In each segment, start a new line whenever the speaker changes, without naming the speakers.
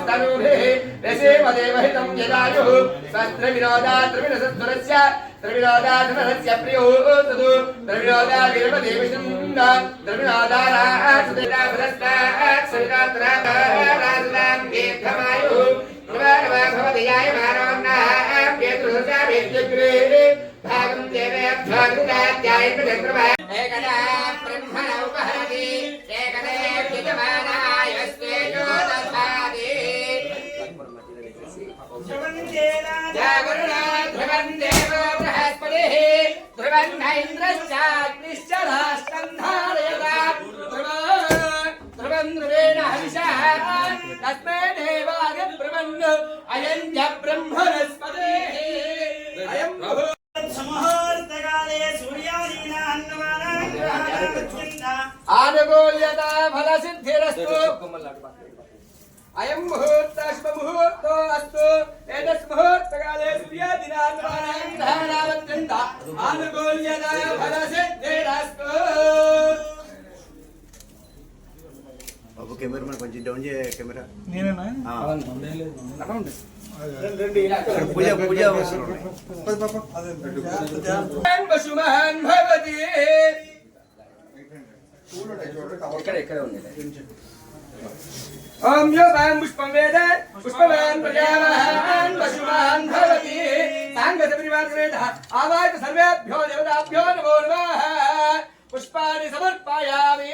स्तनूभिः रसेमदेवहितं यदायुः सत्रविनोदात्रविनसत्वरस्य द्रविणोदाधनस्य प्रियोतु द्रविणोदा विरमदेविशुन्द द्रविणोदाराः सुदिताभरस्ताः सवितात्राकाराधनां दीर्घमायुः भागं देवेभ्याकृताध्यायन्द्रब्रह्मण उपहरति ధ్రువన్న ఇంద్రశ్చాగ్నిశ్చ రాష్ట్రంధారయతా ధ్రువం ధ్రువేణ హవిషः తస్మై దేవాయ బ్రహ్మన్
బాబు కెమెరా కొంచెం డౌన్ చేయ కెమెరా. పూజ పూజ
ఓం యో వాం పుష్పం వేద పుష్పవాన్ ప్రజావాన్ పశుమాన్ భవతి సాంగత పరివారవేద ఆవాయ సర్వేభ్యో దేవతాభ్యో నమో నమః పుష్పాని సమర్పయామి.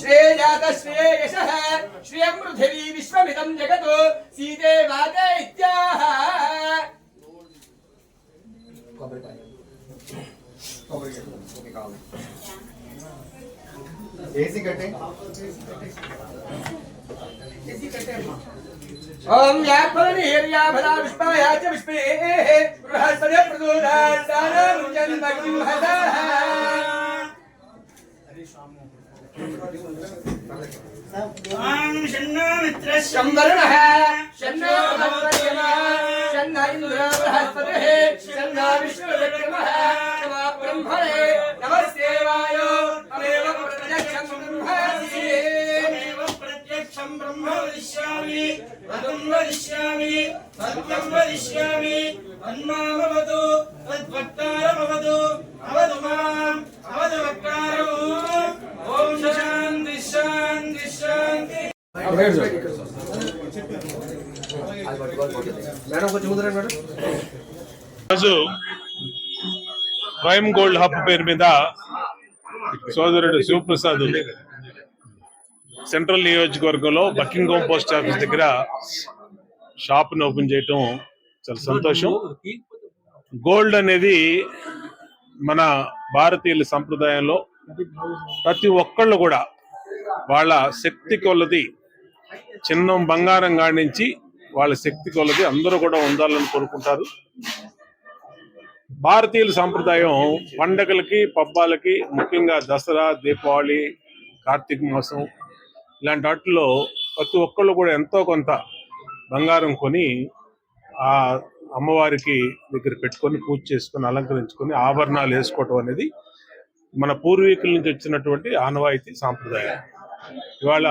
श्रेजात श्रेयशः श्रियं पृथिवी विश्वमिदं जगत् सीते वाते इत्याह। ఏసీ కట్టే ఏసీ కట్టే అమ్మా ఓం యాత్మని హేర్యాభరా విష్పాయాచ
విష్పే బృహస్పతి ప్రదోదాస్తాన ముజన్ భగం హదా
शंवरुणः शन्नो बृहस्पतिर्यमा शन्न इन्द्रो बृहस्पतिः शन्नो विष्णुविक्रमः नमः ब्रह्मणे नमस्ते वायो तमेव प्रत्यक्षं ब्रह्मासि
एव प्रत्यक्षं ब्रह्म वदिष्यामि वदं वदिष्यामि सत्यं वदिष्यामि तन्मामवतु
రోజు ప్రైమ్ గోల్డ్ హబ్ పేరు మీద సోదరుడు శివప్రసాద్ సెంట్రల్ నియోజకవర్గంలో బకింగ్హామ్ పోస్ట్ ఆఫీస్ దగ్గర షాప్ను ఓపెన్ చేయటం చాలా సంతోషం. గోల్డ్ అనేది మన భారతీయుల సంప్రదాయంలో ప్రతి ఒక్కళ్ళు కూడా వాళ్ళ శక్తి కొలది చిన్న బంగారం కాడించి వాళ్ళ శక్తి కొలది అందరూ కూడా ఉండాలని కోరుకుంటారు. భారతీయుల సాంప్రదాయం పండగలకి పబ్బాలకి ముఖ్యంగా దసరా దీపావళి కార్తీక మాసం ఇలాంటి వాటిలో ప్రతి ఒక్కళ్ళు కూడా ఎంతో కొంత బంగారం కొని ఆ అమ్మవారికి దగ్గర పెట్టుకొని పూజ చేసుకొని అలంకరించుకొని ఆభరణాలు వేసుకోవటం అనేది మన పూర్వీకుల నుంచి వచ్చినటువంటి ఆనవాయితీ సాంప్రదాయం. ఇవాళ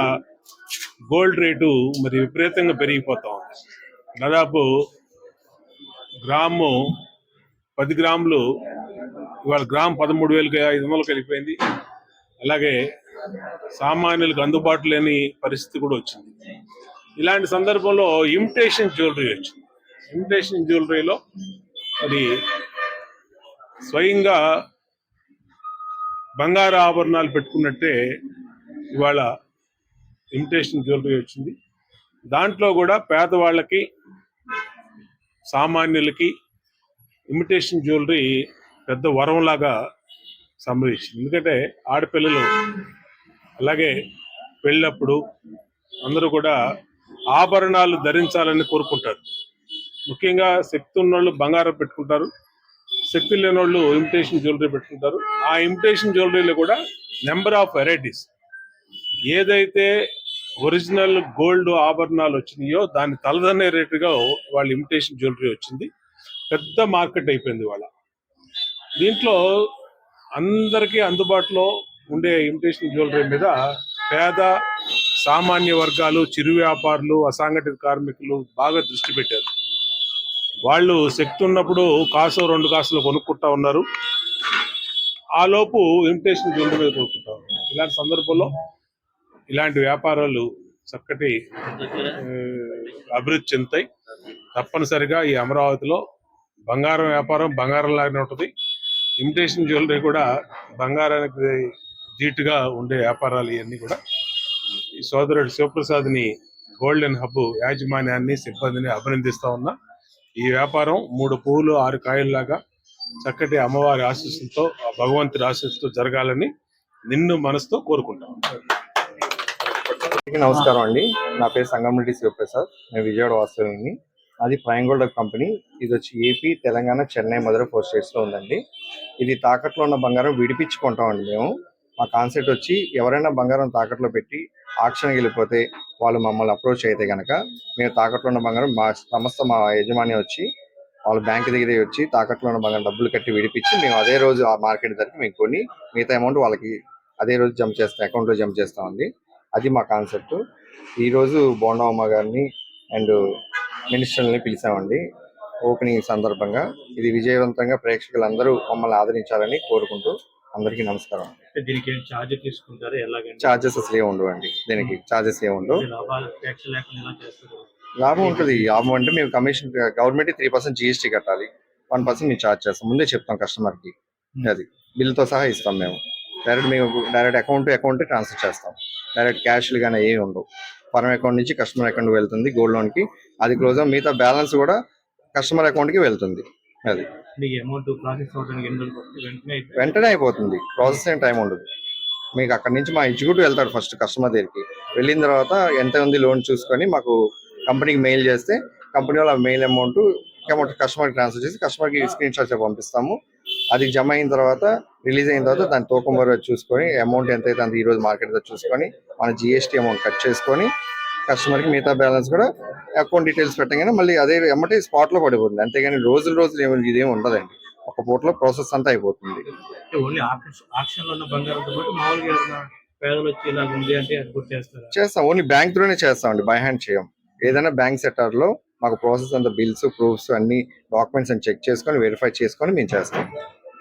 గోల్డ్ రేటు మరి విపరీతంగా పెరిగిపోతా ఉంది. దాదాపు గ్రాము పది గ్రాములు ఇవాళ గ్రామ్ పదమూడు వేలకి ఐదు వందలకు వెళ్ళిపోయింది. అలాగే సామాన్యులకు అందుబాటు లేని పరిస్థితి కూడా వచ్చింది. ఇలాంటి సందర్భంలో ఇమిటేషన్ జ్యువెలరీ వచ్చింది. ఇమిటేషన్ జ్యువెలరీలో అది స్వయంగా బంగారు ఆభరణాలు పెట్టుకున్నట్టే ఇవాళ ఇమిటేషన్ జ్యువెలరీ వచ్చింది. దాంట్లో కూడా పేదవాళ్ళకి సామాన్యులకి ఇమిటేషన్ జ్యువెలరీ పెద్ద వరంలాగా సంభవించింది. ఎందుకంటే ఆడపిల్లలు అలాగే పెళ్ళప్పుడు అందరూ కూడా ఆభరణాలు ధరించాలని కోరుకుంటారు. ముఖ్యంగా శక్తి ఉన్నోళ్ళు బంగారం పెట్టుకుంటారు. శక్తి లేని వాళ్ళు ఇమిటేషన్ జ్యువెలరీ పెట్టుకుంటారు. ఆ ఇమిటేషన్ జ్యువెలరీలో కూడా నెంబర్ ఆఫ్ వెరైటీస్ ఏదైతే ఒరిజినల్ గోల్డ్ ఆభరణాలు వచ్చినాయో దాని తలదనే రేటుగా వాళ్ళ ఇమిటేషన్ జ్యువెలరీ వచ్చింది. పెద్ద మార్కెట్ అయిపోయింది వాళ్ళ దీంట్లో అందరికీ అందుబాటులో ఉండే ఇమిటేషన్ జ్యువెలరీ మీద పేద సామాన్య వర్గాలు చిరు వ్యాపారులు అసంఘటిత కార్మికులు బాగా దృష్టి పెట్టారు. వాళ్ళు శక్తి ఉన్నప్పుడు కాసు రెండు కాసులు కొనుక్కుంటా ఉన్నారు. ఆ లోపు ఇమిటేషన్ జ్యువెలరీ మీద కొనుక్కుంటా ఉన్నారు. ఇలాంటి సందర్భంలో ఇలాంటి వ్యాపారాలు చక్కటి అభివృద్ధి చెందుతాయి. తప్పనిసరిగా ఈ అమరావతిలో బంగారం వ్యాపారం బంగారం లాగానే ఉంటుంది. ఇమిటేషన్ జ్యువెలరీ కూడా బంగారానికి ధీటుగా ఉండే వ్యాపారాలు ఇవన్నీ కూడా. ఈ సోదరుడు శివప్రసాద్ని గోల్డెన్ హబ్ యాజమాన్యాన్ని సిబ్బందిని అభినందిస్తా ఉన్నా. ఈ వ్యాపారం మూడు పువ్వులు ఆరు కాయల్లాగా చక్కటి అమ్మవారి ఆశీస్సులతో భగవంతుడి ఆశీస్సుతో జరగాలని నిన్ను మనసుతో కోరుకుంటాం.
నమస్కారం అండి. నా పేరు సంగమరెడ్డి శివప్రసాద్. నేను విజయవాడ వాస్తవ్యుని అది ప్రైమ్ గోల్డ్ కంపెనీ ఇది వచ్చి ఏపీ తెలంగాణ చెన్నై మధుర ఫోర్ స్టేట్స్లో ఉందండి. ఇది తాకట్లో ఉన్న బంగారం విడిపించుకుంటామండి మేము. మా కాన్సెప్ట్ వచ్చి ఎవరైనా బంగారం తాకట్లో పెట్టి ఆక్షన్కి వెళ్ళిపోతే వాళ్ళు మమ్మల్ని అప్రోచ్ అయితే కనుక మేము తాకట్లో ఉన్న బంగారం మా సంస్థ మా యజమాని వచ్చి వాళ్ళ బ్యాంక్ దగ్గర వచ్చి తాకట్లో ఉన్న బంగారం డబ్బులు కట్టి విడిపించి మేము అదే రోజు ఆ మార్కెట్ ధరకి మేము కొని మిగతా అమౌంట్ వాళ్ళకి అదే రోజు జమ చేస్తాం అకౌంట్లో జమ చేస్తామండి. అది మా కాన్సెప్ట్. ఈ రోజు బోండమ్మ గారిని అండ్ మినిస్టర్ని పిలిచామండి. ఓపెనింగ్ సందర్భంగా ఇది విజయవంతంగా ప్రేక్షకులందరూ మమ్మల్ని ఆదరించాలని కోరుకుంటూ అందరికీ నమస్కారం
అంటే దీనికి ఛార్జ్ తీసుకుంటారు? ఎలాగంటే
చార్జెస్ అసలు ఏమి ఉండవండి. దీనికి చార్జెస్ ఏమి ఉండవు. లాభం ఉంటుంది. లాభం అంటే మేము commission government three percent GST కట్టాలి. వన్ పర్సెంట్ మేము చార్జ్ చేస్తాం. ముందే చెప్తాం కస్టమర్కి. అది. బిల్తో సహా ఇస్తాం మేము. డైరెక్ట్ మేము direct account to account transfer చేస్తాం. డైరెక్ట్ క్యాష్లు కానీ ఏమి ఉండవు. ఫర్మ్ అకౌంట్ నుంచి కస్టమర్ అకౌంట్ వెళ్తుంది గోల్డ్ లోన్కి అది క్లోజ్ మిగతా బ్యాలెన్స్ కూడా కస్టమర్ అకౌంట్కి వెళ్తుంది. అది.
మీకు వెంటనే
అయిపోతుంది. ప్రాసెసింగ్ టైం ఉండదు. మీకు అక్కడ నుంచి మా ఎగ్జిక్యూటివ్ వెళ్తాడు ఫస్ట్ కస్టమర్ దగ్గరికి. వెళ్ళిన తర్వాత ఎంత ఉంది లోన్ చూసుకొని మాకు కంపెనీకి మెయిల్ చేస్తే కంపెనీ వాళ్ళ మెయిల్ అమౌంట్ అమౌంట్ కస్టమర్కి ట్రాన్స్ఫర్ చేసి కస్టమర్కి స్క్రీన్ షాట్ పంపిస్తాము. అది జమ అయిన తర్వాత రిలీజ్ అయిన తర్వాత దాని తూకం వరకు చూసుకొని అమౌంట్ ఎంత అయితే అంత ఈ రోజు మార్కెట్ చూసుకొని మన జిఎస్టీ అమౌంట్ కట్ చేసుకొని కస్టమర్కి మిగతా బ్యాలెన్స్ కూడా అకౌంట్ డీటెయిల్స్ పెట్టగానే మళ్ళీ అదే ఎమ్మటే స్పాట్లో పడిపోతుంది. అంతేగాని రోజులు రోజులు ఏమి ఇదేమి ఉండదండి. ఒక పూటలో ప్రాసెస్ అంతా అయిపోతుంది. చేస్తాం. ఓన్లీ బ్యాంక్ త్రూనే చేస్తామండి బై హ్యాండ్ చేయం. ఏదైనా బ్యాంక్ సెక్టర్లో మాకు ప్రాసెస్ అంతా బిల్స్ ప్రూఫ్స్ అన్ని డాక్యుమెంట్స్ అని చెక్ చేసుకొని వెరిఫై చేసుకొని మేము చేస్తాం.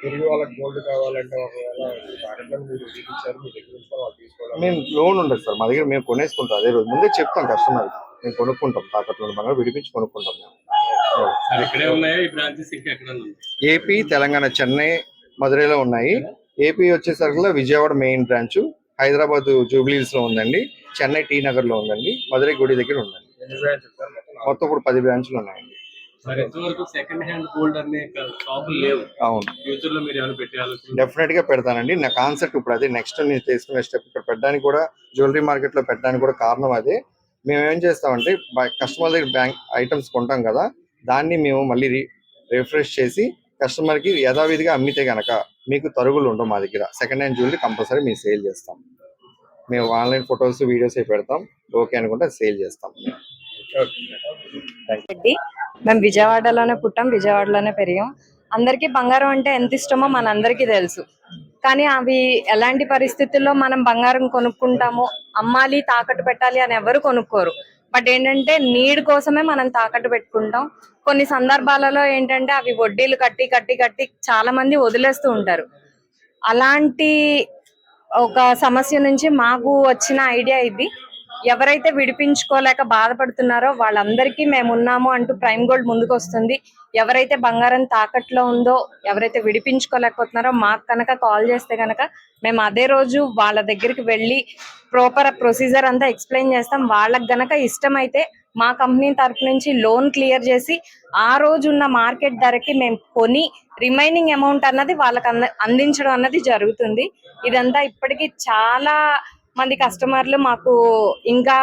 తిరిగి వాళ్ళకి గోల్డ్ కావాలంటే ఒకవేళ తాకట్లను మీరు చూపించారు మీ దగ్గర నుంచి వాళ్ళు తీసుకోవడం
మేము లోన్ ఉండదు సార్ మా దగ్గర మేము కొనేసుకుంటాం. అదే రోజు ముందే చెప్తాం కస్టమర్ మేము కొనుక్కుంటాం తాకట్లో బాగా విడిపించి కొనుక్కుంటాం మేము.
ఇక్కడే ఉన్నాయా? ఈ బ్రాంచెస్ ఇంకా ఎక్కడ
ఏపీ తెలంగాణ చెన్నై మధురైలో ఉన్నాయి. ఏపీ వచ్చేసరికి విజయవాడ మెయిన్ బ్రాంచ్ హైదరాబాద్ జూబ్లీస్లో ఉందండి చెన్నై టీ నగర్లో ఉందండి మధురై గుడి దగ్గర ఉందండి. మొత్తం ఇప్పుడు పది బ్రాంచ్లు ఉన్నాయండి.
మరి ఎంతవరకు సెకండ్ హ్యాండ్ గోల్డ్ అనే షాపులు లేవు.
అవును.
ఫ్యూచర్లో మీరు ఏమైనా పెట్టే ఆలోచన
డెఫినెట్గా పెడతానండి. నా కాన్సెప్ట్ ఇప్పుడు అదే నెక్స్ట్ నేను తీసుకునే స్టెప్ ఇక్కడ పెట్టడానికి కూడా జ్యువెలరీ మార్కెట్లో పెట్టడానికి కూడా కారణం అదే. మేము ఏం చేస్తామంటే కస్టమర్ దగ్గర బ్యాంక్ ఐటమ్స్ కొంటాం కదా దాన్ని మేము మళ్ళీ రిఫ్రెష్ చేసి కస్టమర్కి యథావిధిగా అమ్మితే గనక మీకు తరుగులు ఉండవు మా దగ్గర. సెకండ్ హ్యాండ్ జ్యువెలరీ కంపల్సరీ మేము సేల్ చేస్తాం. మేము ఆన్లైన్ ఫొటోస్ వీడియోస్ పెడతాం. ఓకే అనుకుంటే సేల్ చేస్తాం.
మేము విజయవాడలోనే పుట్టాం విజయవాడలోనే పెరిగాం. అందరికీ బంగారం అంటే ఎంత ఇష్టమో మనందరికీ తెలుసు. కానీ అవి ఎలాంటి పరిస్థితుల్లో మనం బంగారం కొనుక్కుంటాము అమ్మాలి తాకట్టు పెట్టాలి అని ఎవరు కొనుక్కోరు. బట్ ఏంటంటే నీడ్ కోసమే మనం తాకట్టు పెట్టుకుంటాం. కొన్ని సందర్భాలలో ఏంటంటే అవి వడ్డీలు కట్టి కట్టి కట్టి చాలా మంది వదిలేస్తూ ఉంటారు. అలాంటి ఒక సమస్య నుంచి మాకు వచ్చిన ఐడియా ఇది. ఎవరైతే విడిపించుకోలేక బాధపడుతున్నారో వాళ్ళందరికీ మేము ఉన్నాము అంటూ ప్రైమ్ గోల్డ్ ముందుకు వస్తుంది ఎవరైతే బంగారం తాకట్లో ఉందో ఎవరైతే విడిపించుకోలేకపోతున్నారో మాకు కనుక కాల్ చేస్తే కనుక మేము అదే రోజు వాళ్ళ దగ్గరికి వెళ్ళి ప్రాపర్ ప్రొసీజర్ అంతా ఎక్స్ప్లెయిన్ చేస్తాం. వాళ్ళకి గనక ఇష్టమైతే మా కంపెనీ తరఫు నుంచి లోన్ క్లియర్ చేసి ఆ రోజు ఉన్న మార్కెట్ ధరకి మేము కొని రిమైనింగ్ అమౌంట్ అన్నది వాళ్ళకి అందించడం అన్నది జరుగుతుంది. ఇదంతా ఇప్పటికీ చాలా మంది కస్టమర్లు మాకు ఇంకా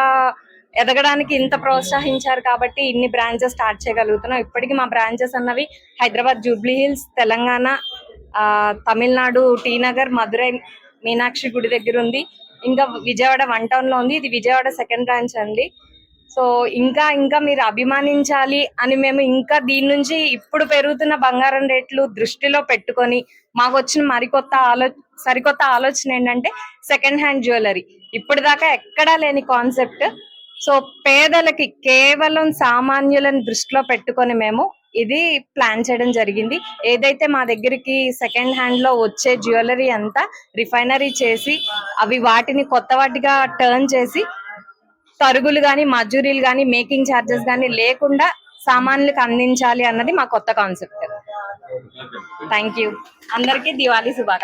ఎదగడానికి ఇంత ప్రోత్సహించారు కాబట్టి ఇన్ని బ్రాంచెస్ స్టార్ట్ చేయగలుగుతున్నాం. ఇప్పటికీ మా బ్రాంచెస్ అన్నవి హైదరాబాద్ జూబ్లీ హిల్స్ తెలంగాణ ఆ, తమిళనాడు టీనగర్ మధురై మీనాక్షి గుడి దగ్గర ఉంది. ఇంకా విజయవాడ వన్ టౌన్లో ఉంది. ఇది విజయవాడ సెకండ్ బ్రాంచ్ అండి. సో ఇంకా ఇంకా మీరు అభిమానించాలి అని మేము ఇంకా దీని నుంచి ఇప్పుడు పెరుగుతున్న బంగారం రేట్లు దృష్టిలో పెట్టుకొని మాకు వచ్చిన మరికొత్త ఆలో సరికొత్త ఆలోచన ఏంటంటే సెకండ్ హ్యాండ్ జ్యువెలరీ ఇప్పటిదాకా ఎక్కడా లేని కాన్సెప్ట్ సో పేదలకి కేవలం సామాన్యులను దృష్టిలో పెట్టుకొని మేము ఇది ప్లాన్ చేయడం జరిగింది. ఏదైతే మా దగ్గరికి సెకండ్ హ్యాండ్లో వచ్చే జ్యువెలరీ అంతా రిఫైనరీ చేసి అవి వాటిని కొత్త వాటిగా టర్న్ చేసి తరుగులు కానీ మజూరీలు కానీ మేకింగ్ ఛార్జెస్ కానీ లేకుండా సామాన్యులకు అందించాలి అన్నది మా కొత్త కాన్సెప్ట్. థ్యాంక్ యూ అందరికీ దివాళీ శుభాకాంక్షలు.